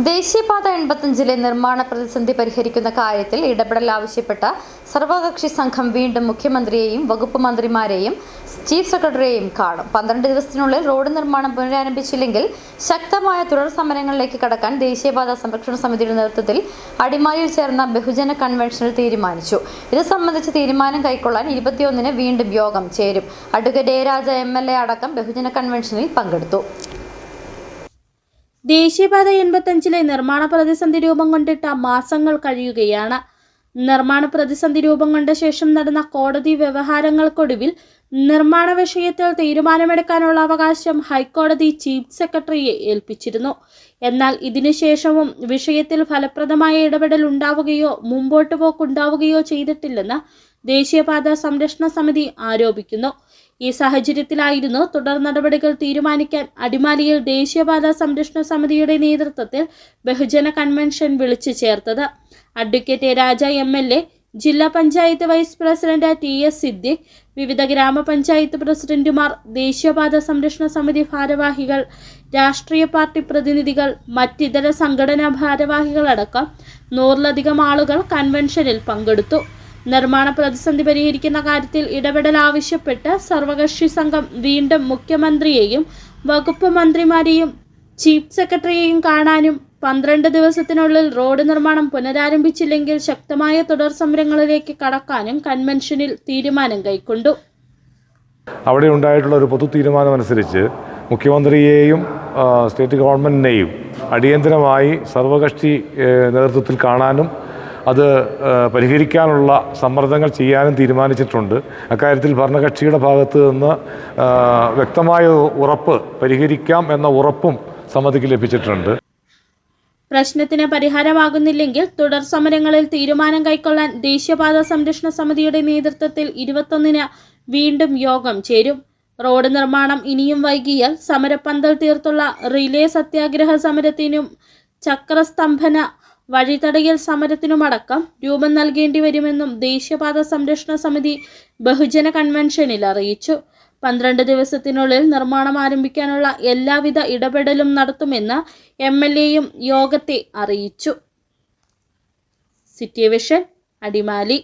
ദേശീയപാത എൺപത്തഞ്ചിലെ നിർമ്മാണ പ്രതിസന്ധി പരിഹരിക്കുന്ന കാര്യത്തിൽ ഇടപെടൽ ആവശ്യപ്പെട്ട സർവകക്ഷി സംഘം വീണ്ടും മുഖ്യമന്ത്രിയെയും വകുപ്പ് മന്ത്രിമാരെയും ചീഫ് സെക്രട്ടറിയെയും കാണും. പന്ത്രണ്ട് ദിവസത്തിനുള്ളിൽ റോഡ് നിർമ്മാണം പുനരാരംഭിച്ചില്ലെങ്കിൽ ശക്തമായ തുടർ സമരങ്ങളിലേക്ക് കടക്കാൻ ദേശീയപാത സംരക്ഷണ സമിതിയുടെ നേതൃത്വത്തിൽ അടിമാലിയിൽ ചേർന്ന ബഹുജന കൺവെൻഷനിൽ തീരുമാനിച്ചു. ഇത് സംബന്ധിച്ച് തീരുമാനം കൈക്കൊള്ളാൻ ഇരുപത്തിയൊന്നിന് വീണ്ടും യോഗം ചേരും. Advocate A Raja M L A അടക്കം ബഹുജന കൺവെൻഷനിൽ പങ്കെടുത്തു. ദേശീയപാത എൺപത്തഞ്ചിലെ നിർമ്മാണ പ്രതിസന്ധി രൂപം കൊണ്ടിട്ട മാസങ്ങൾ കഴിയുകയാണ്. നിർമ്മാണ പ്രതിസന്ധി രൂപം കൊണ്ട ശേഷം നടന്ന കോടതി വ്യവഹാരങ്ങൾക്കൊടുവിൽ നിർമ്മാണ വിഷയത്തിൽ തീരുമാനമെടുക്കാനുള്ള അവകാശം ഹൈക്കോടതി ചീഫ് സെക്രട്ടറിയെ ഏൽപ്പിച്ചിരുന്നു. എന്നാൽ ഇതിനുശേഷവും വിഷയത്തിൽ ഫലപ്രദമായ ഇടപെടൽ ഉണ്ടാവുകയോ മുമ്പോട്ട് പോക്കുണ്ടാവുകയോ ചെയ്തിട്ടില്ലെന്ന് ദേശീയപാത സംരക്ഷണ സമിതി ആരോപിക്കുന്നു. ഈ സാഹചര്യത്തിലായിരുന്നു തുടർ നടപടികൾ തീരുമാനിക്കാൻ അടിമാലിയിൽ ദേശീയപാത സംരക്ഷണ സമിതിയുടെ നേതൃത്വത്തിൽ ബഹുജന കൺവെൻഷൻ വിളിച്ചു ചേർത്തത്. Advocate Raja M L A ജില്ലാ panchayat vice president T S Siddique വിവിധ ഗ്രാമപഞ്ചായത്ത് പ്രസിഡന്റുമാർ ദേശീയപാത സംരക്ഷണ സമിതി ഭാരവാഹികൾ രാഷ്ട്രീയ പാർട്ടി പ്രതിനിധികൾ മറ്റിതര സംഘടനാ ഭാരവാഹികളടക്കം നൂറിലധികം ആളുകൾ കൺവെൻഷനിൽ പങ്കെടുത്തു. നിർമ്മാണ പ്രതിസന്ധി പരിഹരിക്കുന്ന കാര്യത്തിൽ ഇടപെടൽ ആവശ്യപ്പെട്ട് സർവകക്ഷി സംഘം വീണ്ടും മുഖ്യമന്ത്രിയെയും വകുപ്പ് മന്ത്രിമാരെയും ചീഫ് സെക്രട്ടറിയെയും കാണാനും പന്ത്രണ്ട് ദിവസത്തിനുള്ളിൽ റോഡ് നിർമ്മാണം പുനരാരംഭിച്ചില്ലെങ്കിൽ ശക്തമായ തുടർ സമരങ്ങളിലേക്ക് കടക്കാനും കൺവെൻഷനിൽ തീരുമാനം കൈക്കൊണ്ടു. അവിടെ ഉണ്ടായിട്ടുള്ള ഒരു പൊതു തീരുമാനമനുസരിച്ച് മുഖ്യമന്ത്രിയെയും സ്റ്റേറ്റ് ഗവൺമെന്റിനെയും അടിയന്തരമായി സർവകക്ഷി നേതൃത്വത്തിൽ കാണാനും അത് പരിഹരിക്കാനുള്ള സമ്മർദ്ദങ്ങൾ ചെയ്യാനും തീരുമാനിച്ചിട്ടുണ്ട്. അക്കാര്യത്തിൽ ഭരണകക്ഷിയുടെ ഭാഗത്ത് നിന്ന് വ്യക്തമായ ഉറപ്പ് പരിഹരിക്കാം എന്ന ഉറപ്പും സമിതിക്ക് ലഭിച്ചിട്ടുണ്ട്. പ്രശ്നത്തിന് പരിഹാരമാകുന്നില്ലെങ്കിൽ തുടർ സമരങ്ങളിൽ തീരുമാനം കൈക്കൊള്ളാൻ ദേശീയപാത സംരക്ഷണ സമിതിയുടെ നേതൃത്വത്തിൽ ഇരുപത്തൊന്നിന് വീണ്ടും യോഗം ചേരും. റോഡ് നിർമ്മാണം ഇനിയും വൈകിയാൽ സമരപ്പന്തൽ തീർത്തുള്ള റിലേ സത്യാഗ്രഹ സമരത്തിനും ചക്രസ്തംഭന വഴിതടയൽ സമരത്തിനുമടക്കം രൂപം നൽകേണ്ടി വരുമെന്നും ദേശീയപാത സംരക്ഷണ സമിതി ബഹുജന കൺവെൻഷനിൽ അറിയിച്ചു. പന്ത്രണ്ട് ദിവസത്തിനുള്ളിൽ നിർമ്മാണം ആരംഭിക്കാനുള്ള എല്ലാവിധ ഇടപെടലും നടത്തുമെന്ന് എം എൽ എയും യോഗത്തെ അറിയിച്ചു. City vision Adimali.